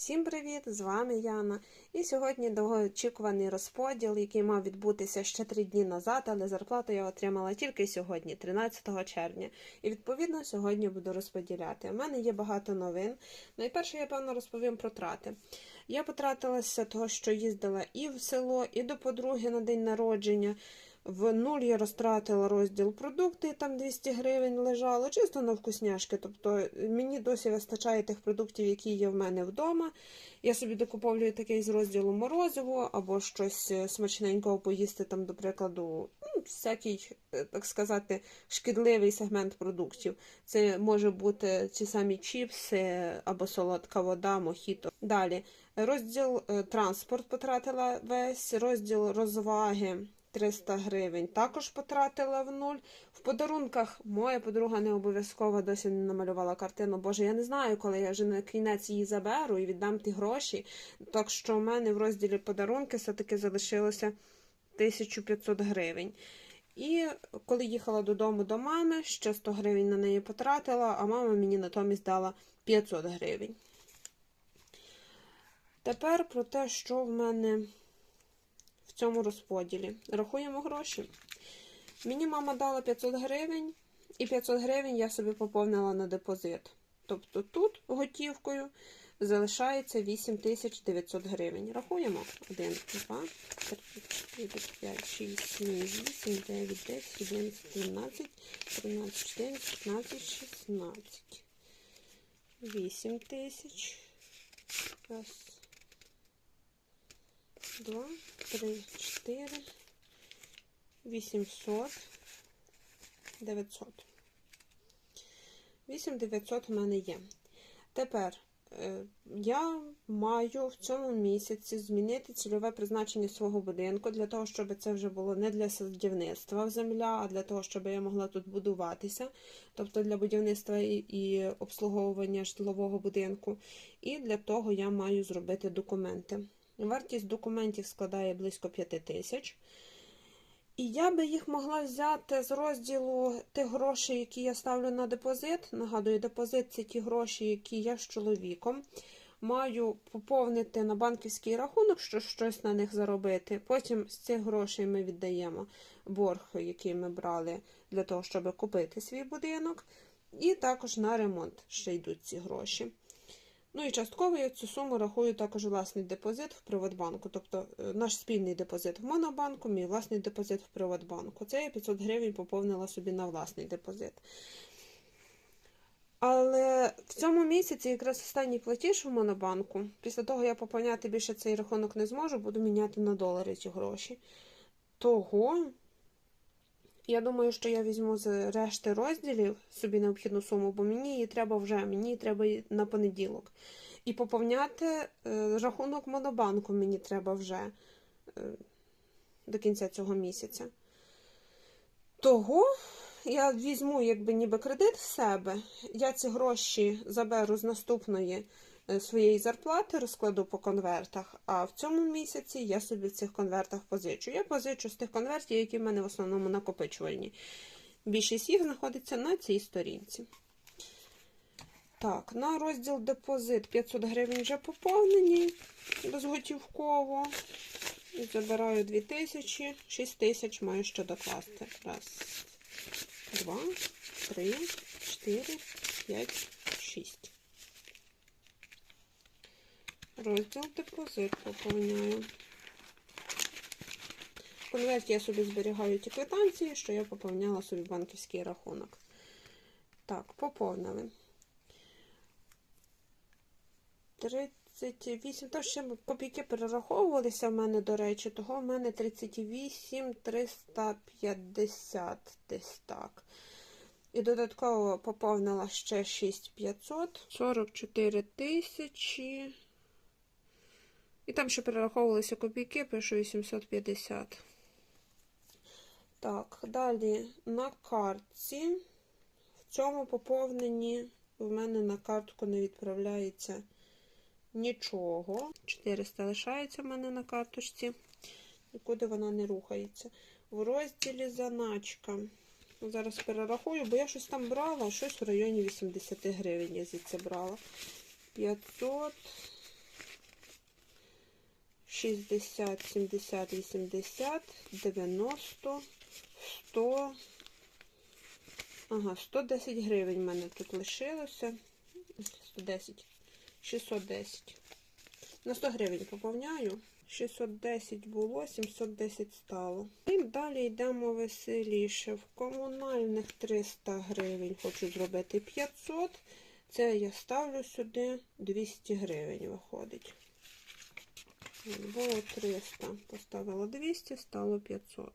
Всім привіт! З вами Яна. І сьогодні довгоочікуваний розподіл, який мав відбутися ще три дні назад, але зарплату я отримала тільки сьогодні, 13 червня. І відповідно сьогодні буду розподіляти. У мене є багато новин. Найперше, я певно розповім про трати. Я потратилася того, що їздила і в село, і до подруги на день народження. В нуль я розтратила розділ продукти, там 200 гривень лежало, чисто на вкусняшки. Тобто мені досі вистачає тих продуктів, які є в мене вдома. Я собі докуповлюю такий з розділу морозиво або щось е, смачненького поїсти, там, до прикладу, ну, всякий, е, так сказати, шкідливий сегмент продуктів. Це може бути ті самі чіпси або солодка вода, мохіто. Далі розділ е, транспорт потратила весь, розділ розваги. 300 гривень також потратила в нуль. В подарунках моя подруга не обов'язково досі не намалювала картину. Боже, я не знаю, коли я вже на кінець її заберу і віддам ті гроші. Так що в мене в розділі подарунки все-таки залишилося 1500 гривень. І коли їхала додому до мами, ще 100 гривень на неї потратила, а мама мені натомість дала 500 гривень. Тепер про те, що в мене цьому розподілі. Рахуємо гроші. Мені мама дала 500 гривень, і 500 гривень я собі поповнила на депозит. Тобто тут готівкою залишається 8900 гривень. Рахуємо. 1, 2, 3, 4, 5, 6, 7, 8, 9, 10, 11, 12, 13, 14, 15, 16. 8 тисяч. Раз, два, три, чотири, вісімсот, дев'ятсот. Вісім дев'ятсот у мене є. Тепер е, я маю в цьому місяці змінити цільове призначення свого будинку для того, щоб це вже було не для садівництва земля, а для того, щоб я могла тут будуватися, тобто для будівництва і обслуговування житлового будинку. І для того я маю зробити документи. Вартість документів складає близько 5 тисяч. І я би їх могла взяти з розділу тих грошей, які я ставлю на депозит. Нагадую, депозит це ті гроші, які я з чоловіком маю поповнити на банківський рахунок, щоб щось на них заробити. Потім з цих грошей ми віддаємо борг, який ми брали для того, щоб купити свій будинок. І також на ремонт ще йдуть ці гроші. Ну і частково я цю суму рахую також власний депозит в Приватбанку, тобто е, наш спільний депозит в Монобанку, мій власний депозит в Приватбанку. Це я 500 гривень поповнила собі на власний депозит. Але в цьому місяці якраз останній платіж в Монобанку. Після того я поповняти більше цей рахунок не зможу, буду міняти на долари ці гроші. Того, я думаю, що я візьму з решти розділів собі необхідну суму, бо мені її треба вже, мені її треба на понеділок. І поповняти е, рахунок Монобанку мені треба вже е, до кінця цього місяця. Того я візьму якби ніби кредит в себе. Я ці гроші заберу з наступної своєї зарплати, розкладу по конвертах, а в цьому місяці я собі в цих конвертах позичу. Я позичу з тих конвертів, які в мене в основному накопичувальні. Більшість їх знаходиться на цій сторінці. Так, на розділ депозит 500 гривень вже поповнені безготівково. Забираю 2000, 6000 маю ще докласти. Раз, два, три, чотири, п'ять, Розділ депозит поповняю. В конверті я собі зберігаю ті квитанції, що я поповняла собі банківський рахунок. Так, поповнили. 38, то ще копійки перераховувалися в мене, до речі, того в мене 38 350 десь так. І додатково поповнила ще 6500, 44 тисячі. І там ще перераховувалися копійки, пишу 850. Так, далі на картці. В цьому поповненні в мене на картку не відправляється нічого. 400 лишається в мене на карточці. Нікуди вона не рухається. В розділі заначка. Зараз перерахую, бо я щось там брала, щось в районі 80 гривень я звідси брала. 500, 60, 70, 80, 90, 100. Ага, 110 гривень в мене тут лишилося. 110, 610. На 100 гривень поповняю. 610 було, 710 стало. І далі йдемо веселіше. В комунальних 300 гривень хочу зробити 500. Це я ставлю сюди 200 гривень виходить. Було 300. Поставила 200, стало 500.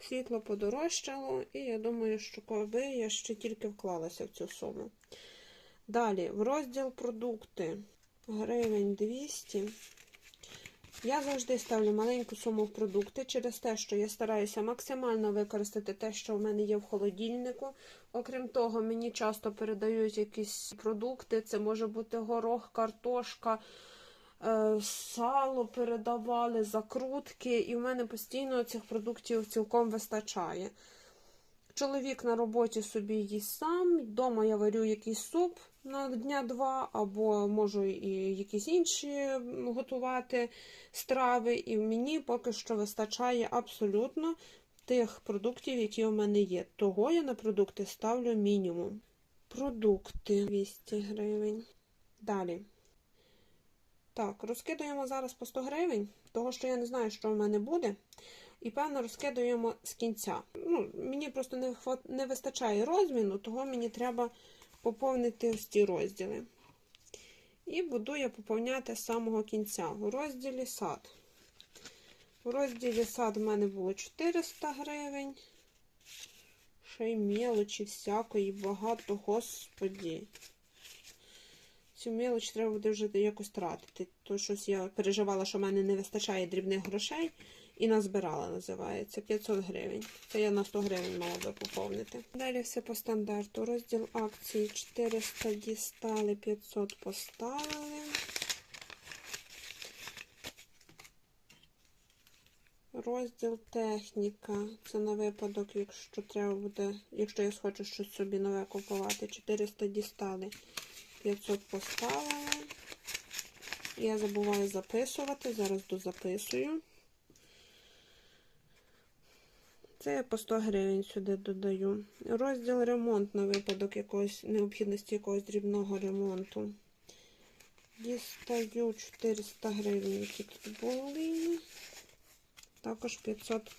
Світло подорожчало, і я думаю, що коли я ще тільки вклалася в цю суму. Далі, в розділ продукти гривень 200. Я завжди ставлю маленьку суму в продукти через те, що я стараюся максимально використати те, що в мене є в холодильнику. Окрім того, мені часто передають якісь продукти. Це може бути горох, картошка, сало передавали, закрутки, і в мене постійно цих продуктів цілком вистачає. Чоловік на роботі собі їсть сам, вдома я варю якийсь суп на дня два, або можу і якісь інші готувати страви, і мені поки що вистачає абсолютно тих продуктів, які у мене є. Того я на продукти ставлю мінімум. Продукти 200 гривень. Далі. Так, розкидуємо зараз по 100 гривень, того що я не знаю, що в мене буде. І, певно, розкидуємо з кінця. Ну, Мені просто не не вистачає розміну, того мені треба поповнити ось ці розділи. І буду я поповняти з самого кінця. У розділі сад. У розділі сад в мене було 400 гривень. Ще й мелочі всякої, багато, господі. Цю мелоч треба буде вже якось тратити. То щось я переживала, що в мене не вистачає дрібних грошей. І назбирала, називається 500 гривень. Це я на 100 гривень мала би поповнити. Далі все по стандарту. Розділ акції 400 дістали, 500 поставили. Розділ техніка. Це на випадок, якщо треба буде, якщо я схочу щось собі нове купувати. 400 дістали, 500 поставили. Я забуваю записувати, зараз дозаписую. Це я по 100 гривень сюди додаю. Розділ ремонт на випадок якоїсь необхідності якогось дрібного ремонту. Дістаю 400 гривень, які тут були. Також 500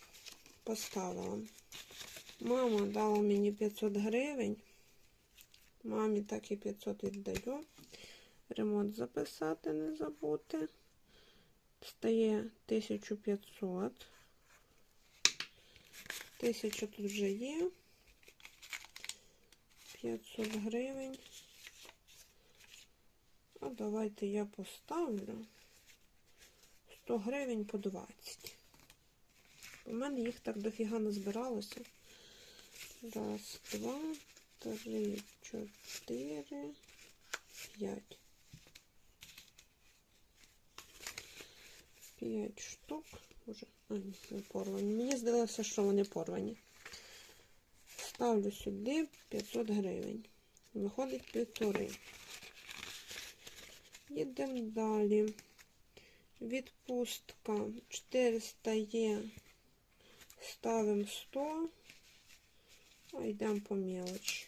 поставила. Мама дала мені 500 гривень. Мамі так і 500 віддаю. Ремонт записати, не забути. Стає 1500. Тисяча тут вже є. 500 гривень. А давайте я поставлю 100 гривень по 20. У мене їх так дофіга назбиралося. Раз, два, три, чотири, п'ять. П'ять штук. Уже, не порвані. Мені здалося, що вони порвані. Ставлю сюди 500 гривень. Виходить півтори. Їдемо далі. Відпустка 400 є. Ставимо 100. А йдемо по мелочі.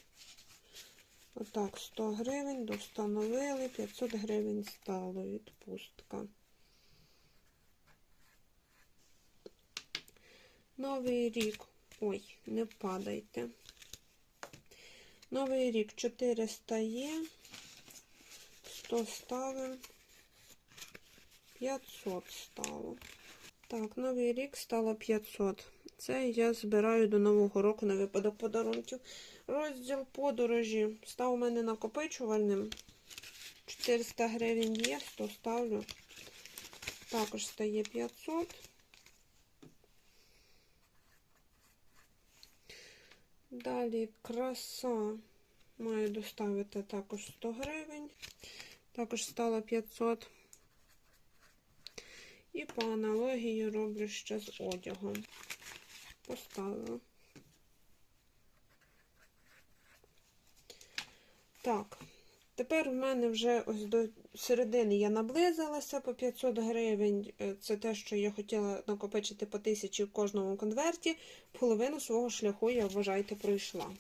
Отак, 100 гривень, достановили, 500 гривень стало відпустка. Новий рік. Ой, не падайте. Новий рік 400 є. 100 ставимо. 500 стало. Так, новий рік стало 500. Це я збираю до Нового року на випадок подарунків. Розділ подорожі став у мене накопичувальним. 400 гривень є, 100 ставлю. Також стає 500. Далі краса маю доставити також 100 гривень. Також стало 500. І по аналогії роблю ще з одягом. Поставила. Так, тепер в мене вже ось до середини я наблизилася по 500 гривень. Е, Це те, що я хотіла накопичити по тисячі в кожному конверті. Половину свого шляху я, вважайте, пройшла.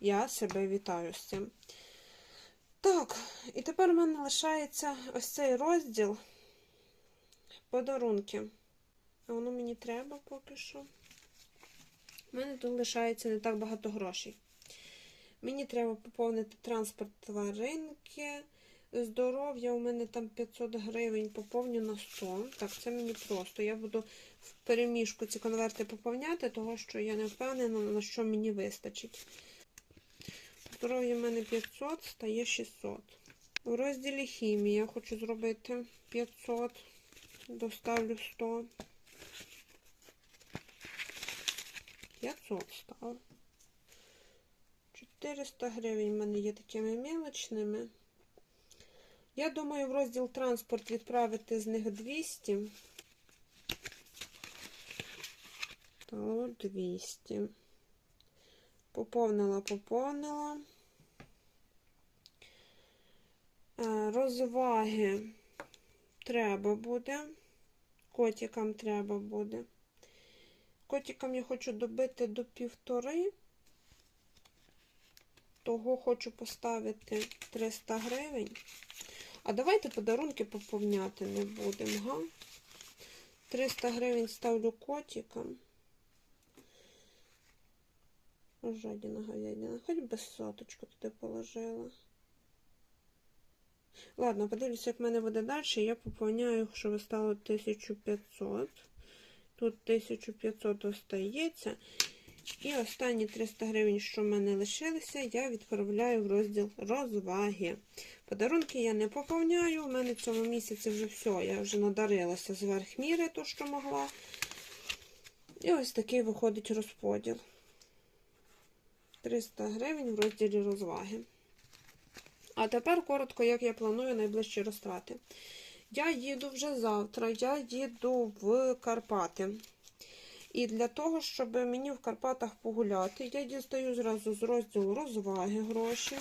Я себе вітаю з цим. Так, і тепер у мене лишається ось цей розділ подарунки. А воно мені треба поки що. У мене тут лишається не так багато грошей. Мені треба поповнити транспорт тваринки. Здоров'я у мене там 500 гривень, поповню на 100. Так, це мені просто. Я буду в переміжку ці конверти поповняти, того що я не впевнена, на що мені вистачить. Здоров'я в мене 500, стає 600. У розділі хімії я хочу зробити 500, доставлю 100. 500 стало. 400 гривень в мене є такими мілочними. Я думаю, в розділ транспорт відправити з них 200. То 200. Поповнила, поповнила. Е, Розваги треба буде. Котикам треба буде. Котикам я хочу добити до півтори. Того хочу поставити 300 гривень. А давайте подарунки поповняти не будемо, га? 300 гривень ставлю котикам. Жадіна говядина. Хоч би соточку туди положила. Ладно, подивлюся, як в мене буде далі. Я поповняю, що стало 1500. Тут 1500 остається. І останні 300 гривень, що в мене лишилися, я відправляю в розділ розваги. Подарунки я не поповняю. У мене в цьому місяці вже все. Я вже надарилася зверх міри, то, що могла. І ось такий виходить розподіл. 300 гривень в розділі розваги. А тепер коротко, як я планую найближчі розтрати. Я їду вже завтра, я їду в Карпати. І для того, щоб мені в Карпатах погуляти, я дістаю зразу з розділу розваги гроші.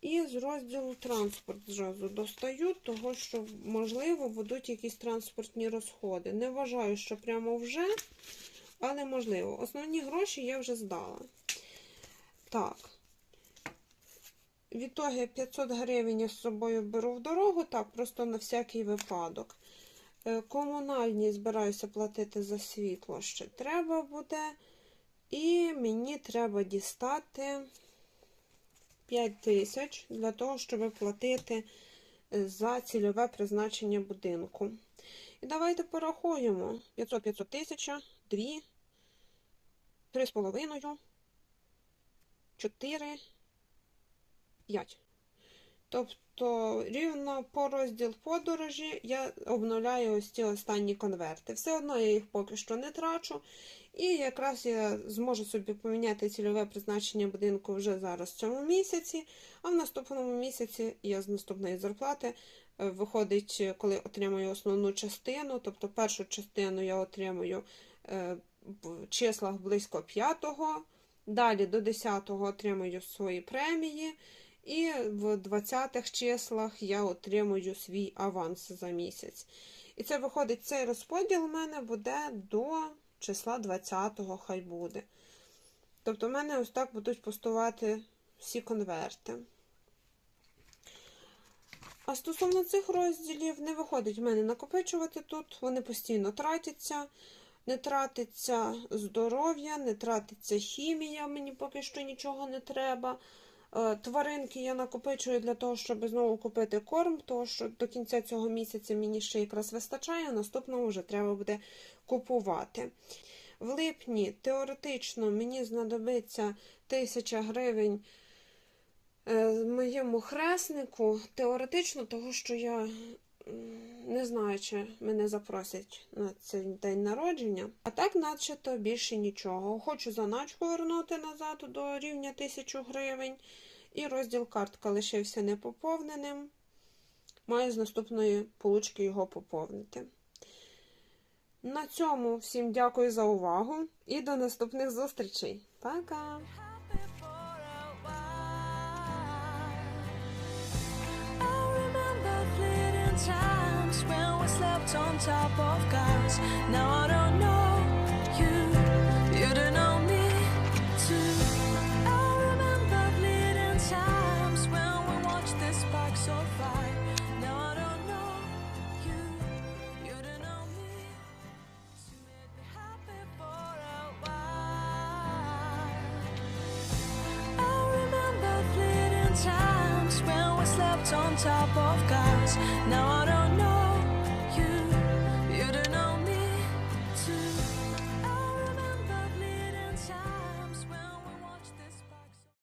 І з розділу транспорт зразу достаю, того що, можливо, будуть якісь транспортні розходи. Не вважаю, що прямо вже, але можливо. Основні гроші я вже здала. Так. Відтоги 500 гривень я з собою беру в дорогу, так, просто на всякий випадок. Е, Комунальні збираюся платити за світло ще треба буде. І мені треба дістати 5 тисяч для того, щоб платити е, за цільове призначення будинку. І давайте порахуємо: 500 500 тисяча, 2, 3,5, 4, 5. Тобто, рівно по розділ подорожі я обновляю ось ці останні конверти. Все одно я їх поки що не трачу. І якраз я зможу собі поміняти цільове призначення будинку вже зараз в цьому місяці, а в наступному місяці я з наступної зарплати е, виходить, коли отримую основну частину, тобто першу частину я отримую е, в числах близько 5-го, далі до 10-го отримую свої премії. І в 20-х числах я отримую свій аванс за місяць. І це виходить, цей розподіл у мене буде до числа 20-го, хай буде. Тобто, в мене ось так будуть постувати всі конверти. А стосовно цих розділів, не виходить в мене накопичувати тут, вони постійно тратяться. Не тратиться здоров'я, не тратиться хімія, мені поки що нічого не треба. Е, Тваринки я накопичую для того, щоб знову купити корм, тому що до кінця цього місяця мені ще якраз вистачає, наступного вже треба буде купувати. В липні теоретично мені знадобиться 1000 гривень е, моєму хреснику. Теоретично, того, що я не знаю, чи мене запросять на цей день народження. А так, начебто, більше нічого. Хочу заначку вернути назад до рівня 1000 гривень. І розділ картка лишився непоповненим. Маю з наступної получки його поповнити. На цьому всім дякую за увагу і до наступних зустрічей. Пока! Times when we slept on top of cars. Now I don't know you, you don't know me too. I remember fleeting times when we watched the sparks so fire. Now I don't know you, you don't know me. You made me happy for a while. I remember fleeting times when we slept on top of cars. Now I don't know